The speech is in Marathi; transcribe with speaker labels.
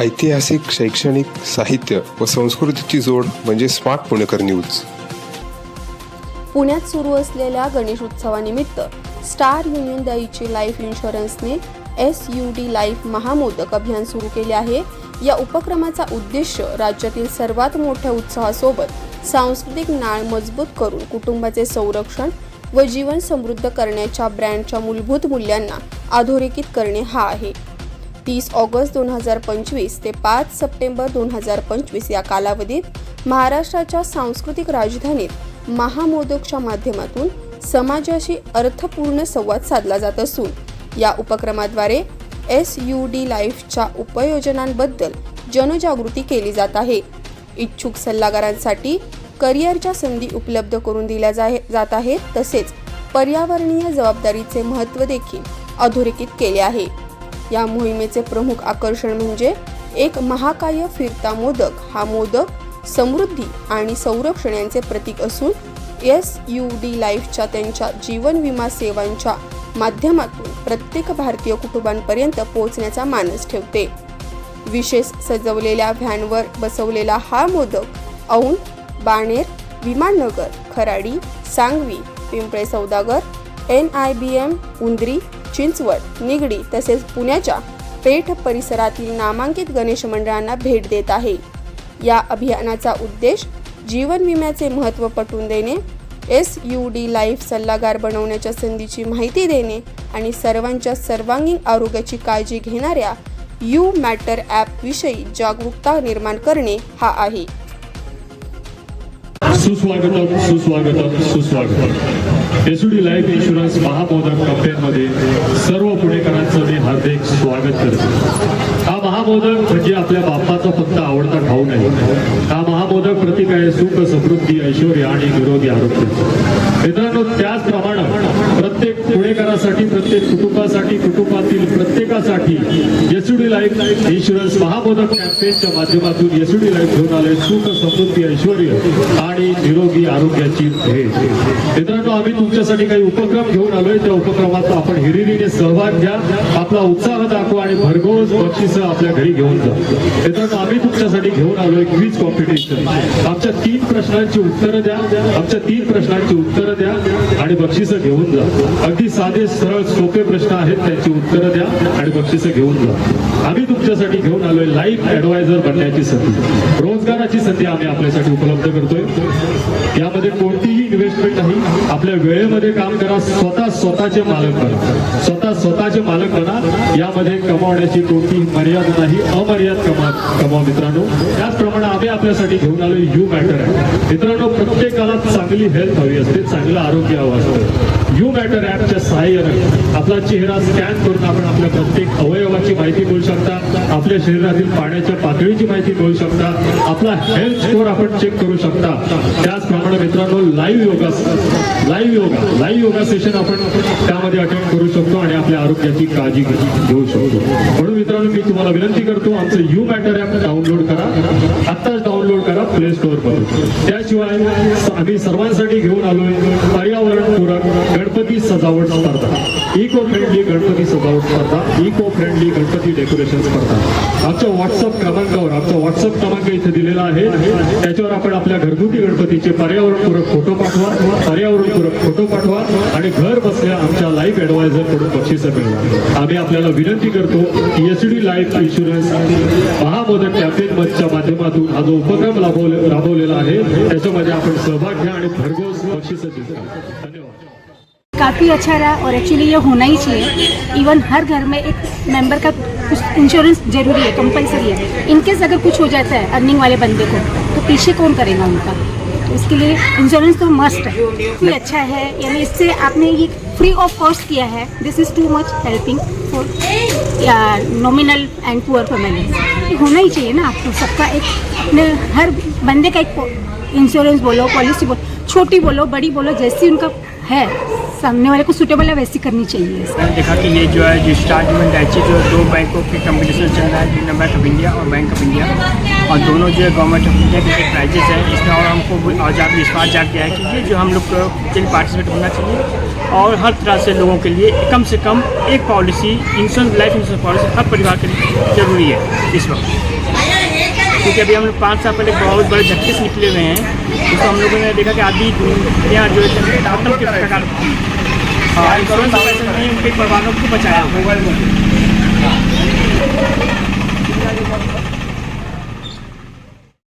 Speaker 1: ऐतिहासिक शैक्षणिक साहित्य व संस्कृतीची जोड म्हणजे स्मार्ट पुणेकर न्यूज.
Speaker 2: पुण्यात सुरू असलेल्या गणेश उत्सवानिमित्त star union Daiichi life इन्शुरन्सने S U D life Mahamodak अभियान सुरू केले आहे. या उपक्रमाचा उद्देश राज्यातील सर्वात मोठ्या उत्साहासोबत सांस्कृतिक नाळ मजबूत करून कुटुंबाचे संरक्षण व जीवन समृद्ध करण्याच्या ब्रँडच्या मूलभूत मूल्यांना अधोरेखित करणे हा आहे. तीस ऑगस्ट दोन हजार पंचवीस ते पाच सप्टेंबर दोन हजार पंचवीस या कालावधीत महाराष्ट्राच्या सांस्कृतिक राजधानीत महामोदकच्या माध्यमातून समाजाशी अर्थपूर्ण संवाद साधला जात असून या उपक्रमाद्वारे एस यू डी लाईफच्या उपयोजनांबद्दल जनजागृती केली जात आहे. इच्छुक सल्लागारांसाठी करिअरच्या संधी उपलब्ध करून दिल्या जा जात आहेत तसेच पर्यावरणीय जबाबदारीचे महत्त्व देखील अधोरेखित केले आहे. या मोहिमेचे प्रमुख आकर्षण म्हणजे एक महाकाय फिरता मोदक. हा मोदक समृद्धी आणि संरक्षण यांचे प्रतीक असून एस यू डी लाईफच्या त्यांच्या जीवन विमा सेवांच्या माध्यमातून प्रत्येक भारतीय कुटुंबांपर्यंत पोहोचण्याचा मानस ठेवते. विशेष सजवलेल्या व्हॅनवर बसवलेला हा modak Aundh Baner Viman Nagar Kharadi Sangvi Pimple Saudagar N I B M Undri Chinchwad Nigdi तसेच पुण्याच्या पेठ परिसरातील नामांकित गणेश मंडळांना भेट देत आहे. या अभियानाचा उद्देश जीवन विम्याचे महत्त्व पटवून देणे एस यू डी लाईफ सल्लागार बनवण्याच्या संधीची माहिती देणे आणि सर्वांच्या सर्वांगीण आरोग्याची काळजी घेणाऱ्या यू मॅटर ॲपविषयी जागरूकता निर्माण करणे हा आहे.
Speaker 3: सुस्वागतम सुस्वागत सुस्वागतम. एसडी लाईफ इन्शुरन्स महाबोधक कंपनीमध्ये सर्व पुणेकरांचं मी हार्दिक स्वागत करतो. हा महाबोधक म्हणजे आपल्या बाप्पाचा फक्त आवडता खाऊ नाही. हा महाबोधक प्रतीक आहे सुख समृद्धी ऐश्वर आणि निरोगी आरोग्य. मित्रांनो त्याचप्रमाणे प्रत्येक पुणेकरासाठी प्रत्येक कुटुंबासाठी कुटुंबातील प्रत्येकासाठी S D life insurance Mahamodak कॅम्पेनच्या माध्यमातून एसडी लाईफ घेऊन आले सुख समृद्धी ऐश्वर आणि निरोगी आरोग्याची भेट. मित्रांनो आम्ही तुमच्यासाठी काही उपक्रम घेऊन आलोय. त्या उपक्रमात आपण हिरिरीने सहभाग घ्या. आपला उत्साह दाखवा आणि भरघोस बक्षीस आपल्या घरी घेऊन जा. मित्रांनो आम्ही तुमच्यासाठी घेऊन आलोय क्विज कॉम्पिटिशन आमच्या तीन प्रश्नांची उत्तरं द्या. आमच्या तीन प्रश्नांची उत्तरं द्या आणि बक्षिसं घेऊन जा. अगदी साधे सरळ सोपे प्रश्न आहेत. त्यांची उत्तरं द्या आणि बक्षिसं घेऊन जा. आम्ही तुमच्यासाठी घेऊन आलोय लाईफ ऍडवायझर बनण्याची संधी. रोजगाराची संधी आम्ही आपल्यासाठी उपलब्ध करतोय. यामध्ये कोणतीही इन्व्हेस्टमेंट नाही. आपल्या वेळेमध्ये काम करा. स्वतः स्वतःचे मालक बना. स्वतः स्वतःचे मालक बना. यामध्ये कमावण्याची कोणतीही मर्यादा नाही. अमर्याद कमा कमाव मित्रांनो. त्याचप्रमाणे आम्ही आपल्यासाठी घेऊन आलोय यू मॅटर आहे मित्रांनो प्रत्येकाला चांगली हेल्थ हवी असते. चांगलं आरोग्य हवं असतं. यू मॅटर ॲपच्या सहाय्यानं आपला चेहरा स्कॅन करून आपण आपल्या प्रत्येक अवयवाची माहिती मिळू शकता. आपल्या शरीरातील पाण्याच्या पातळीची माहिती मिळू शकता. आपला हेल्थ स्कोर आपण चेक करू शकता. त्याचप्रमाणे मित्रांनो live yoga live yoga live yoga session आपण त्यामध्ये अटेंड करू शकतो आणि आपल्या आरोग्याची काळजी घेऊ शकतो. म्हणून मित्रांनो मी तुम्हाला विनंती करतो आमचं यू मॅटर ॲप डाउनलोड करा. आत्ताच डाउनलोड करा प्ले स्टोअर त्याशिवाय आम्ही सर्वांसाठी घेऊन आलोय पर्यावरणपूरक गणपती सजावट स्पर्धा. इको फ्रेंडली गणपती सजावट स्पर्धा इको फ्रेंडली गणपती डेकोरेशन स्पर्धा. आमच्या व्हॉट्सअप क्रमांकावर आमचा व्हॉट्सअप क्रमांक इथे दिलेला आहे. त्याच्यावर आपण आपल्या घरगुती गणपतीचे पर्यावरणपूरक फोटो पाठवा पर्यावरणपूरक फोटो पाठवा आणि घर बसल्या आमच्या लाईफ ॲडवायझरकडून बक्षिसं मिळवा. आम्ही आपल्याला विनंती करतो की S D life insurance Mahamodak campaign मंचच्या माध्यमातून हा जो उपक्रम राबवले राबवलेला आहे त्याच्यामध्ये आपण सहभाग घ्या आणि भरघोस बक्षिसं जिंका. धन्यवाद.
Speaker 4: काफ़ी अच्छा रहा और एक्चुअली ये होना ही चाहिए। इवन हर घर में एक मेंबर का कुछ इंश्योरेंस ज़रूरी है कंपलसरी है। इनकेस अगर कुछ हो जाता है अर्निंग वाले बंदे को तो पीछे कौन करेगा उनका? तो इसके लिए इंश्योरेंस तो मस्ट है। ये अच्छा है, यानी इससे आपने ये फ्री ऑफ़ कॉस्ट किया है। This is too much helping for nominal and poor family होना ही चाहिए ना आपको, सबका एक, अपने हर बंदे का एक इंश्योरेंस बोलो पॉलिसी बोलो, छोटी बोलो, बड़ी बोलो, जैसी उनका है। सामने वाले को सुटेबल है, वैसी करनी चाहिए।
Speaker 5: मैंने देखा कि ये जो है, जो स्टार यूनियन डाइची जो दो बैंकों के कंपटीशन चल रहा है यूनियन बैंक ऑफ़ इंडिया और बैंक ऑफ़ इंडिया और दोनों जो है गवर्नमेंट ऑफ़ इंडिया के जो प्राइजेस हैं, इसमें और हमको और ज़्यादा विश्वास जाग गया है कि ये जो हम लोग को पार्टिसिपेट होना चाहिए। और हर तरह से लोगों के लिए कम से कम एक policy insurance life insurance policy हर परिवार के लिए ज़रूरी है, इस वक्त। क्योंकि अभी हम लोग पाँच साल पहले बहुत बड़े झटके से निकले हुए हैं। जिसको हम लोगों ने देखा कि आदि दुनिया जो है आतंक के प्रकार उनके हाँ, परिवारों को बचाया